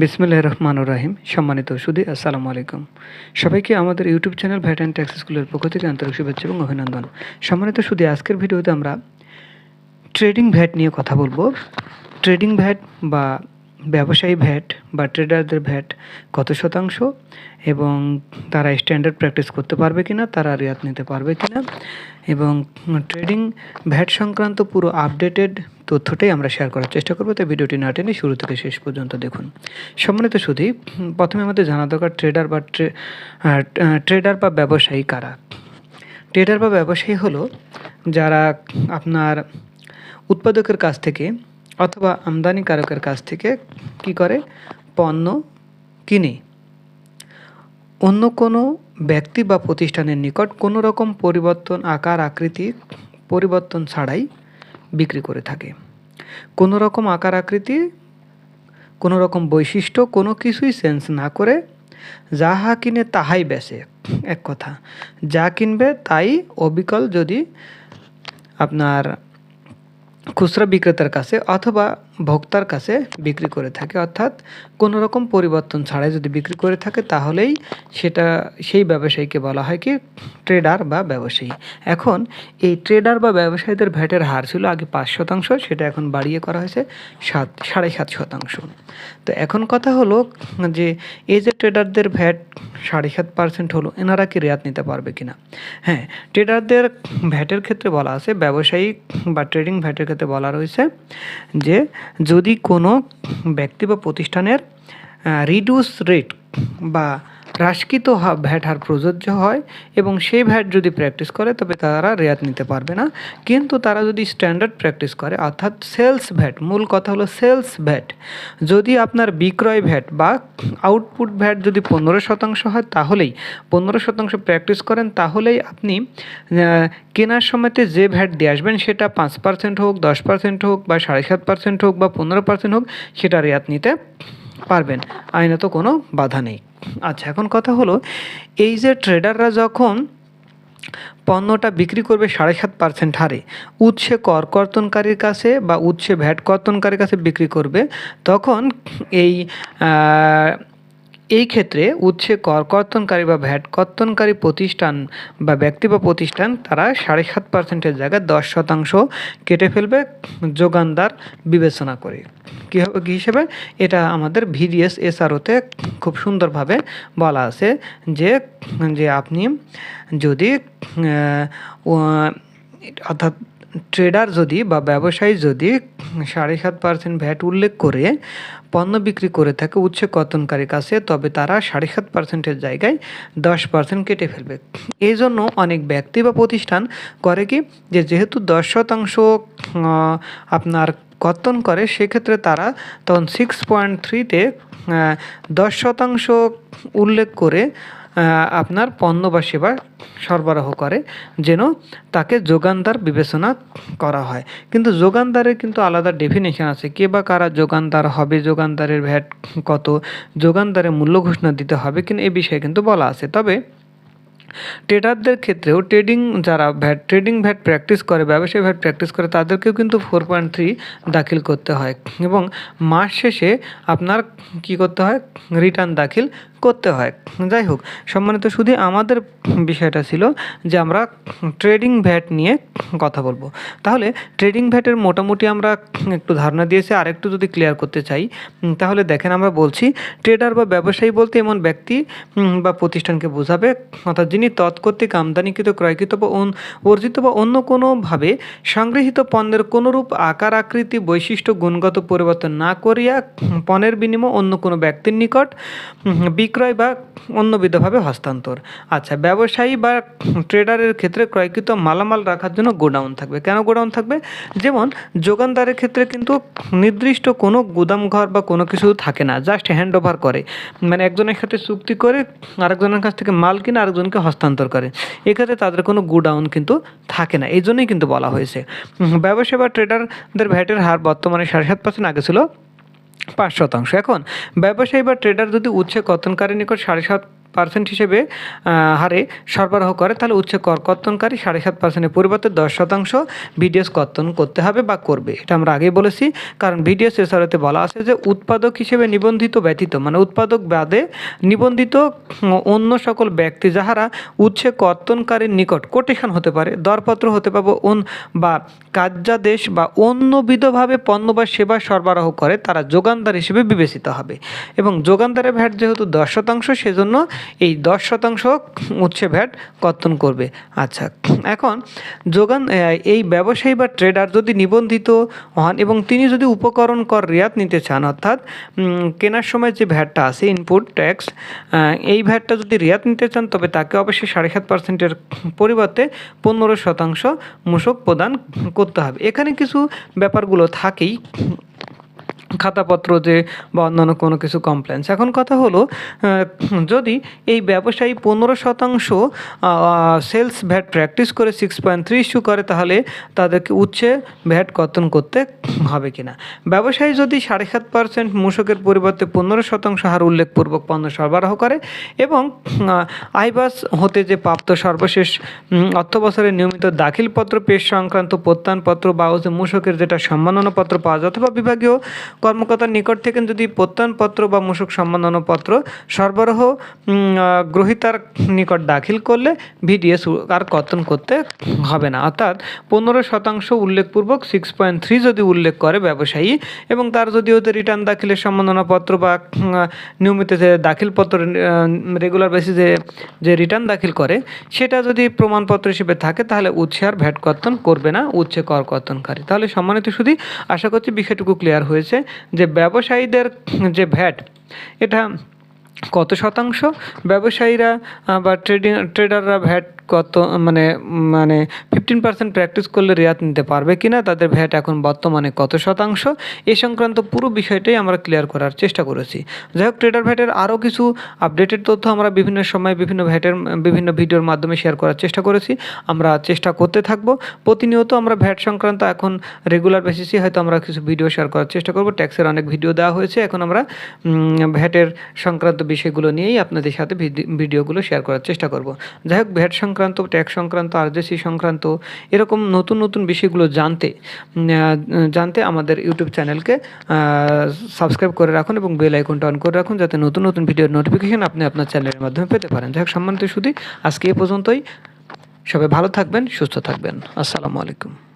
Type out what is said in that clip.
বিসমিল্লাহ রহমানুর রাহিম। সম্মানিত সুদী আসসালামু আলাইকুম। সবাইকে আমাদের YouTube channel VAT and tax স্কুলের পক্ষ থেকে আন্তরিক শুভেচ্ছা এবং অভিনন্দন। সম্মানিত সুদী আজকের ভিডিওতে আমরা ট্রেডিং ভ্যাট নিয়ে কথা বলব। ট্রেডিং ভ্যাট বা ব্যবসায়ী ভ্যাট বা ট্রেডারদের ভ্যাট কত শতাংশ এবং তারা স্ট্যান্ডার্ড প্র্যাকটিস করতে পারবে কিনা, তারা রিয়াত নিতে পারবে কিনা এবং ট্রেডিং ভ্যাট সংক্রান্ত পুরো আপডেটেড তথ্যটাই আমরা শেয়ার করার চেষ্টা করব, তাই ভিডিওটি না টেনে শুরু থেকে শেষ পর্যন্ত দেখুন। সম্মানিত শুধুই প্রথমে আমাদের জানা দরকার ট্রেডার বা ট্রেডার বা ব্যবসায়ী কারা? ট্রেডার বা ব্যবসায়ী হলো যারা আপনার উৎপাদকের কাছ থেকে অথবা আমদানিকারকের কাছ থেকে কি করে? পণ্য কিনে। অন্য কোনো ব্যক্তি বা প্রতিষ্ঠানের নিকট কোনো রকম পরিবর্তন, আকার, আকৃতি পরিবর্তন ছাড়াই বিক্রি করে থাকে। কোনো রকম আকার আকৃতি, কোনো রকম বৈশিষ্ট্য, কোনো কিছুই সেন্স না করে যাহা কিনে তাহাই বেচে। এক কথা, যা কিনবে তাই অবিকল যদি আপনার খুচরা বিক্রেতার কাছে অথবা ভোক্তার কাছে বিক্রি করে থাকে, অর্থাৎ কোনো রকম পরিবর্তন ছাড়াই যদি বিক্রি করে থাকে, তাহলেই সেটা, সেই ব্যবসায়ীকে বলা হয় কি, ট্রেডার বা ব্যবসায়ী। এখন এই ট্রেডার বা ব্যবসায়ীদের ভ্যাটের হার ছিল আগে পাঁচ শতাংশ, সেটা এখন বাড়িয়ে করা হয়েছে সাত, সাড়ে সাত শতাংশ। তো এখন কথা হলো যে, এই যে ট্রেডারদের ভ্যাট সাড়ে সাত পার্সেন্ট হলো, এনারা কি রেয়াত নিতে পারবে কিনা? হ্যাঁ ট্রেডারদের ভ্যাটের ক্ষেত্রে বলা আছে ব্যবসায়িক বা ট্রেডিং ভ্যাটের ক্ষেত্রে বলা রয়েছে যে যদি কোনো ব্যক্তি বা প্রতিষ্ঠানের রিডিউস রেট বা হ্রাসকৃত ভ্যাট হার প্রযোজ্য হয় এবং সেই ভ্যাট যদি প্র্যাকটিস করে, তবে তারা রেয়াত নিতে পারবে না। কিন্তু তারা যদি স্ট্যান্ডার্ড প্র্যাকটিস করে, অর্থাৎ সেলস ভ্যাট, মূল কথা হলো সেলস ভ্যাট, যদি আপনার বিক্রয় ভ্যাট বা আউটপুট ভ্যাট যদি পনেরো শতাংশ হয়, তাহলেই পনেরো শতাংশ প্র্যাকটিস করেন, তাহলেই আপনি কেনার সময়তে যে ভ্যাট দিয়ে আসবেন, সেটা পাঁচ পার্সেন্ট হোক, দশ পার্সেন্ট হোক বা সাড়ে সাত পার্সেন্ট হোক বা পনেরো পার্সেন্ট হোক, সেটা রেয়াত নিতে পারবেন। আইনত কোনো বাধা নেই। আচ্ছা এখন কথা হলো, এই যে ট্রেডাররা যখন পণ্যটা বিক্রি করবে সাড়ে সাত পার্সেন্ট হারে, উৎসে কর কর্তনকারীর কাছে বা উৎসে ভ্যাট কর্তনকারীর কাছে বিক্রি করবে, তখন এই এই ক্ষেত্রে উচ্ছে কর, কর্তনকারী বা ভ্যাট, কর্তনকারী প্রতিষ্ঠান বা ব্যক্তি বা প্রতিষ্ঠান, তারা সাড়ে সাত পার্সেন্টের জায়গায় দশ শতাংশ কেটে ফেলবে, যোগানদার বিবেচনা করে। কী হবে, কী হিসেবে? এটা আমাদের ভিডিএস এসআরওতে খুব সুন্দরভাবে বলা আছে যে যে আপনি যদি অর্থাৎ ট্রেডার যদি বা ব্যবসায়ী যদি সাড়ে সাত পার্সেন্ট ভ্যাট উল্লেখ করে পণ্য বিক্রি করে থাকে উচ্চ কর্তনকারীর কাছে, তবে তারা সাড়ে সাত পার্সেন্টের জায়গায় দশ পার্সেন্ট কেটে ফেলবে। এই জন্য অনেক ব্যক্তি বা প্রতিষ্ঠান করে কি যে যেহেতু দশ শতাংশ আপনার কর্তন করে, সেক্ষেত্রে তারা তখন সিক্স পয়েন্ট থ্রিতে দশ শতাংশ উল্লেখ করে আপনার পণ্য বা সেবা সরবরাহ করে, যেন তাকে যোগানদার বিবেচনা করা হয়। কিন্তু যোগানদারের কিন্তু আলাদা ডেফিনেশন আছে। কে বা কারা যোগানদার হবে, যোগানদারের ভ্যাট কত, যোগানদারের মূল্য ঘোষণা দিতে হবে কিন্তু এ বিষয়ে কিন্তু বলা আছে। তবে ট্রেডারদের ক্ষেত্রেও ট্রেডিং যারা ভ্যাট ট্রেডিং ভ্যাট প্র্যাকটিস করে, ব্যবসায়ী ভ্যাট প্র্যাকটিস করে, তাদেরকেও কিন্তু ফোর পয়েন্ট থ্রি দাখিল করতে হয়। এবং মাস শেষে আপনার কি করতে হয়? রিটার্ন দাখিল করতে হয়। যাই হোক সম্মানিত শুধু আমাদের বিষয়টা ছিল যে আমরা ট্রেডিং ভ্যাট নিয়ে কথা বলব। তাহলে ট্রেডিং ভ্যাটের মোটামুটি আমরা একটু ধারণা দিয়েছি আর একটু যদি ক্লিয়ার করতে চাই তাহলে দেখেন আমরা বলছি ট্রেডার বা ব্যবসায়ী বলতে এমন ব্যক্তি বা প্রতিষ্ঠানকে বোঝাবে অর্থাৎ যিনি তৎকর্তৃক আমদানিকৃত ক্রয়কৃত বা অর্জিত বা অন্য কোনোভাবে সংগৃহীত পণ্যের কোনোরূপ আকার আকৃতি বৈশিষ্ট্য গুণগত পরিবর্তন না করিয়া পণের বিনিময় অন্য কোনো ব্যক্তির নিকট উম, বিক্রয় বা অন্যবিধভাবে হস্তান্তর। আচ্ছা ব্যবসায়ী বা ট্রেডারের ক্ষেত্রে ক্রয়কৃত মালামাল রাখার জন্য গোডাউন থাকবে। কেন গোডাউন থাকবে? যেমন যোগানদারের ক্ষেত্রে কিন্তু নির্দিষ্ট কোনো গুদাম ঘর বা কোনো কিছু থাকে না জাস্ট হ্যান্ড ওভার করে। মানে একজনের সাথে চুক্তি করে আরেকজনের কাছ থেকে মাল কিনে আরেকজনকে হস্তান্তর করে। এক্ষেত্রে তাদের কোনো গুডাউন কিন্তু থাকে না এই জন্যই কিন্তু বলা হয়েছে। উম, ব্যবসায়ী বা ট্রেডারদের ভ্যাটের হার বর্তমানে সাড়ে সাত পার্সেন্ট আগে ছিল পাঁচ শতাংশ। এখন ব্যবসায়ী বা ট্রেডার যদি উচ্ছে কতনকারী নিকট সাড়ে সাত পার্সেন্ট হিসেবে হারে সরবরাহ করে, তাহলে উচ্চ কর কর্তনকারী সাড়ে সাত পার্সেন্টের পরিবর্তে দশ শতাংশ বিডিএস কর্তন করতে হবে বা করবে। এটা আমরা আগেই বলেছি, কারণ বিডিএস এসআরতে বলা আছে যে উৎপাদক হিসেবে নিবন্ধিত ব্যতীত মানে উৎপাদক বাদে নিবন্ধিত অন্য সকল ব্যক্তি যাহারা উচ্ছে কর্তনকারীর নিকট কোটেশন হতে পারে, দরপত্র হতে পারে অন- বা কার্যাদেশ বা অন্যবিধভাবে পণ্য বা সেবা সরবরাহ করে, তারা যোগানদার হিসেবে বিবেচিত হবে। এবং যোগানদারের ভ্যাট যেহেতু দশ শতাংশ, সেজন্য এই দশ শতাংশ উচ্ছে ভ্যাট কর্তন করবে। আচ্ছা এখন যোগান এই ব্যবসায়ী বা ট্রেডার যদি নিবন্ধিত হন এবং তিনি যদি উপকরণ কর রিয়াত নিতে চান, অর্থাৎ কেনার সময় যে ভ্যাটটা আছে ইনপুট ট্যাক্স এই ভ্যাটটা যদি রিয়াত নিতে চান, তবে তাকে অবশ্যই সাড়ে সাত পার্সেন্টের পরিবর্তে পনেরো শতাংশ মূসক প্রদান করতে হবে। এখানে কিছু ব্যাপারগুলো থাকেই। খাতাপত্র যে বা অন্যান্য কোনো কিছু কমপ্লেন্স এখন কথা হলো যদি এই ব্যবসায়ী পনেরো শতাংশ সেলস ভ্যাট প্র্যাকটিস করে সিক্স পয়েন্ট থ্রি ইস্যু করে তাহলে তাদেরকে উচ্ছে ভ্যাট কর্তন করতে হবে কিনা? ব্যবসায়ী যদি সাড়ে সাত পার্সেন্ট মূসকের পরিবর্তে পনেরো শতাংশ হার উল্লেখপূর্বক পণ্য সরবরাহ করে এবং আইবাস হতে যে প্রাপ্ত সর্বশেষ উম, অর্থ বছরের নিয়মিত দাখিলপত্র পেশ সংক্রান্ত প্রত্যয়নপত্র বা হচ্ছে মূসকের যেটা সম্মাননাপত্র পাওয়া যায় অথবা বিভাগীয় কর্মকর্তার নিকট থেকে যদি প্রত্যয়নপত্র বা মূসক সম্মাননাপত্র সরবরাহ গ্রহীতার নিকট দাখিল করলে ভিডিএস আর কর্তন করতে হবে না। অর্থাৎ পনেরো শতাংশ উল্লেখপূর্বক সিক্স পয়েন্ট থ্রি যদি উল্লেখ করে ব্যবসায়ী এবং তার যদি ওদের রিটার্ন দাখিলের সম্মাননাপত্র বা নিয়মিত যে দাখিলপত্র রেগুলার বেসিসে যে রিটার্ন দাখিল করে, সেটা যদি প্রমাণপত্র হিসেবে থাকে, তাহলে উচ্ছে আর ভ্যাট কর্তন করবে না উচ্ছে কর কর্তনকারী। তাহলে সম্মানিত শুধু আশা করছি বিষয়টুকু ক্লিয়ার হয়েছে। যে ব্যবসায়ীদের যে ভ্যাট এটা কত শতাংশ? ব্যবসায়ীরা বা ট্রেডিং ট্রেডাররা ভ্যাট কত মানে মানে ফিফটিন পার্সেন্ট প্র্যাকটিস করলে রেয়াত নিতে পারবে কি না তাদের ভ্যাট এখন বর্তমানে কত শতাংশ, এ সংক্রান্ত পুরো বিষয়টাই আমরা ক্লিয়ার করার চেষ্টা করেছি। যাই হোক ট্রেডার ভ্যাটের আরও কিছু আপডেটেড তথ্য আমরা বিভিন্ন সময় বিভিন্ন ভ্যাটের, বিভিন্ন ভিডিওর মাধ্যমে শেয়ার করার চেষ্টা করেছি, আমরা চেষ্টা করতে থাকব। প্রতিনিয়ত আমরা ভ্যাট সংক্রান্ত এখন রেগুলার বেসিসে হয়তো আমরা কিছু ভিডিও শেয়ার করার চেষ্টা করব। ট্যাক্সের অনেক ভিডিও দেওয়া হয়েছে, এখন আমরা ভ্যাটের সংক্রান্ত বিষয়গুলো নিয়েই আপনাদের সাথে ভিডি- ভিডিওগুলো শেয়ার করার চেষ্টা করব। যাই হোক, ভ্যাট সংক্রান্ত ট্যাক্স সংক্রান্ত, আরজেসি সংক্রান্ত এরকম নতুন নতুন বিষয়গুলো জানতে জানতে আমাদের ইউটিউব চ্যানেলকে সাবস্ক্রাইব করে রাখুন এবং বেল আইকনটা অন করে রাখুন যাতে নতুন নতুন ভিডিওর নোটিফিকেশন আপনি আপনার চ্যানেলের মাধ্যমে পেতে পারেন। যাই হোক, সম্মানিত শুধু আজকে এ পর্যন্তই। সবাই ভালো থাকবেন, সুস্থ থাকবেন। আসসালামু আলাইকুম।